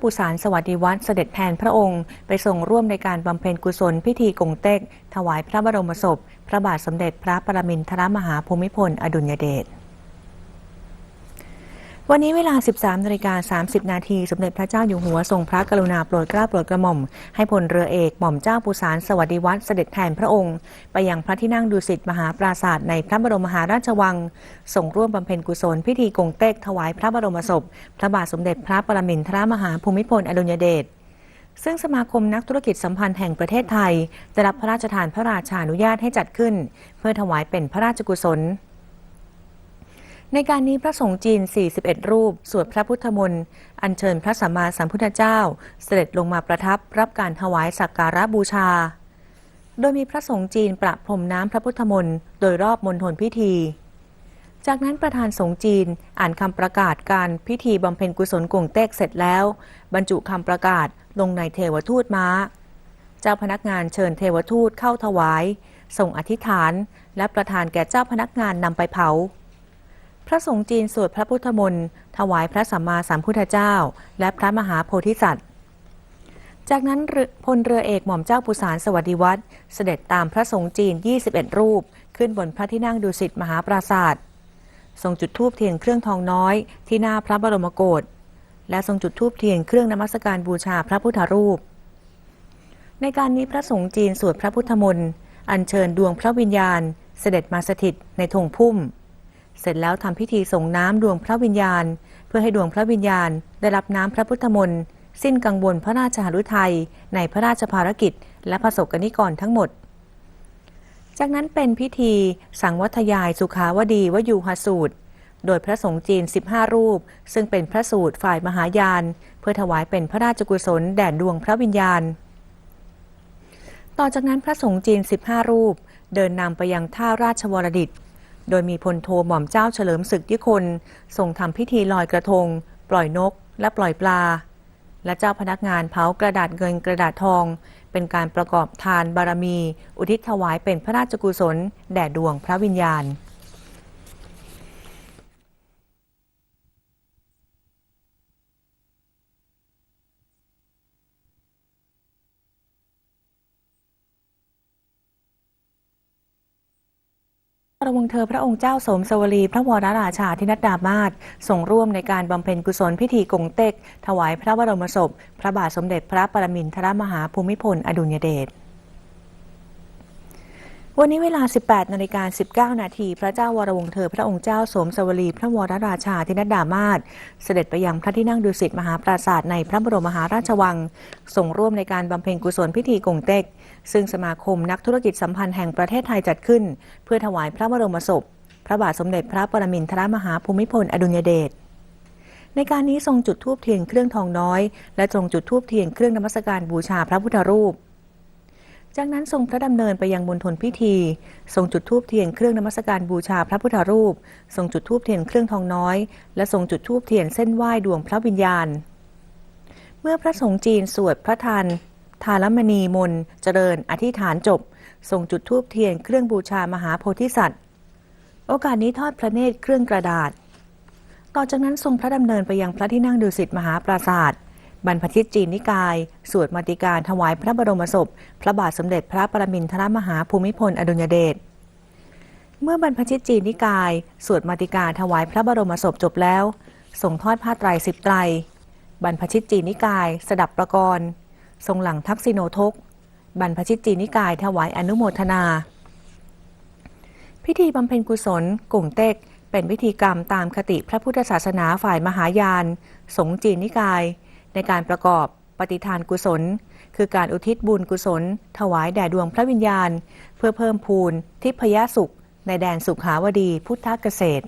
ปูสารสวัสดิวัตรเสด็จแทนพระองค์ ไปส่งร่วมในการบำเพ็ญกุศลพิธีกงเต็ก ถวายพระบรมศพ พระบาทสมเด็จพระปรมินทรมหาภูมิพล อดุลยเดช วันนี้เวลา 13นาฬิกา30 นาที สมเด็จพระเจ้าอยู่หัวทรงพระกรุณาโปรดเกล้าโปรดกระหม่อม ให้พลเรือเอกหม่อมเจ้าปุสารสวัสดิวัตรเสด็จแทนพระองค์ ไปยังพระที่นั่งดุสิตมหาปราศาสตร์ในพระบรมมหาราชวัง ส่งร่วมบำเพ็ญกุศลพิธีกงเต็กถวายพระบรมศพ พระบาทสมเด็จพระปรมินทรมหาภูมิพลอดุลยเดชซึ่งสมาคมนักธุรกิจสัมพันธ์แห่งประเทศไทยได้รับพระราชทานพระราชานุญาตให้จัดขึ้น เพื่อถวายเป็นพระราชกุศล ในการนี้พระสงฆ์จีน 41 รูป สวดพระพุทธมนต์อัญเชิญพระสัมมาสัมพุทธเจ้า เสด็จลงมาประทับรับการถวายสักการะบูชา โดยมีพระสงฆ์จีนประพรมน้ำพระพุทธมนต์โดยรอบมณฑลพิธี จากนั้นประธานสงฆ์จีนอ่านคำประกาศการพิธีบำเพ็ญกุศลกงเต็กเสร็จแล้ว บรรจุคำประกาศลงในเทวทูตม้า เจ้าพนักงานเชิญเทวทูตเข้าถวายส่งอธิษฐาน และประธานแก่เจ้าพนักงานนำไปเผา ระสงฆ์จีนสวดพระพุทธมนต์ถวายพระสัมมาสัมพุทธเจ้า และพระมหาโพธิสัตว์ จากนั้นพลเรือเอกหม่อมเจ้าปุสารสวัสดิวัตรเสด็จตามพระสงฆ์จีน 21 รูป ขึ้นบนพระที่นั่งดุสิตมหาปราศาสตร์ทรงจุดธูปเทียนเครื่องทองน้อยที่หน้าพระบรมโกศและทรงจุดธูปเทียนเครื่องนมัสการบูชาพระพุทธรูป ในการนี้พระสงฆ์จีนสวดพระพุทธมนต์อัญเชิญดวงพระวิญญาณ เสด็จมาสถิตในธงพุ่ม เสร็จแล้วทำพิธีส่งน้ำดวงพระวิญญาณ เพื่อให้ดวงพระวิญญาณ ได้รับน้ำพระพุทธมนต์สิ้นกังวลพระราชหฤทัยในพระราชภารกิจ และพระสกนิกรทั้งหมด จากนั้นเป็นพิธีสังวัทยายสุขาวดีวยูหสูตร โดยพระสงฆ์จีน 15 รูป ซึ่งเป็นพระสูตรฝ่ายมหายาน เพื่อถวายเป็นพระราชกุศลแด่ดวงพระวิญญาณ ต่อจากนั้นพระสงฆ์จีน 15 รูป เดินนำไปยังท่าราชวรดิต โดยมีพลโทหม่อมเจ้าเฉลิมศึกยี่คนส่งทำพิธีลอยกระทง ปล่อยนก และปล่อยปลา และเจ้าพนักงานเผากระดาษเงินกระดาษทอง เป็นการประกอบทานบารมี อุทิศถวายเป็นพระราชกุศล แด่ดวงพระวิญญาณ ระวงเธอพระองค์เจ้าสมสวรีพระวรราชาธินัดดามาศส่งร่วมในการบำเพ็ญกุศลพิธีกงเต็ก ถวายพระบรมศพ พระบาทสมเด็จพระปรมินทรมหาภูมิพล อดุลยเดช วันนี้เวลา 18 นาฬิกา 19 นาที พระเจ้าวรวงเธอ พระองค์เจ้าสมสวลี พระวรราชาธินัดดามาศเสด็จไปยังพระที่นั่งดุสิตมหาปราศาสตร์ในพระบรมมหาราชวัง ส่งร่วมในการบำเพ็ญกุศลพิธีกงเต็ก ซึ่งสมาคมนักธุรกิจสัมพันธ์แห่งประเทศไทยจัดขึ้น เพื่อถวายพระบรมศพ พระบาทสมเด็จพระปรมินทรมหาภูมิพลอดุลยเดชในการนี้ทรงจุดธูปเทียนเครื่องทองน้อย และทรงจุดธูปเทียนเครื่องนมัสการบูชาพระพุทธรูป จากนั้นทรงพระดำเนินไปยังมณฑลพิธี ทรงจุดธูปเทียนเครื่องนมัสการบูชาพระพุทธรูป ทรงจุดธูปเทียนเครื่องทองน้อย และทรงจุดธูปเทียนเส้นไหว้ดวงพระวิญญาณ เมื่อพระสงฆ์จีนสวดพระทานทาลมณีมนเจริญอธิษฐานจบ ทรงจุดธูปเทียนเครื่องบูชามหาโพธิสัตว์ โอกาสนี้ทอดพระเนตรเครื่องกระดาษ ต่อจากนั้นทรงพระดำเนินไปยังพระที่นั่งดุสิตมหาปราศาสตร์ บรรพชิตจีนนิกาย สวดมาติการถวายพระบรมศพ พระบาทสมเด็จพระปรมินทรมหาภูมิพลอดุลยเดชเมื่อบรรพชิตจีนนิกาย สวดมาติการถวายพระบรมศพจบแล้วทรงทอดผ้าไตรสิบไตร บรรพชิตจีนนิกาย สดับประกรณ์ทรงหลังทักษิโนทก บรรพชิตจีนนิกายถวายอนุโมทนา พิธีบำเพ็ญกุศลกุ่งเต็กเป็นพิธีกรรมตามคติพระพุทธศาสนาฝ่ายมหายาน สงจีนนิกาย ในการประกอบปฏิทานกุศล คือการอุทิศบุญกุศล ถวายแด่ดวงพระวิญญาณ เพื่อเพิ่มพูนทิพยสุข ในแดนสุขหาวดีพุทธเกษตร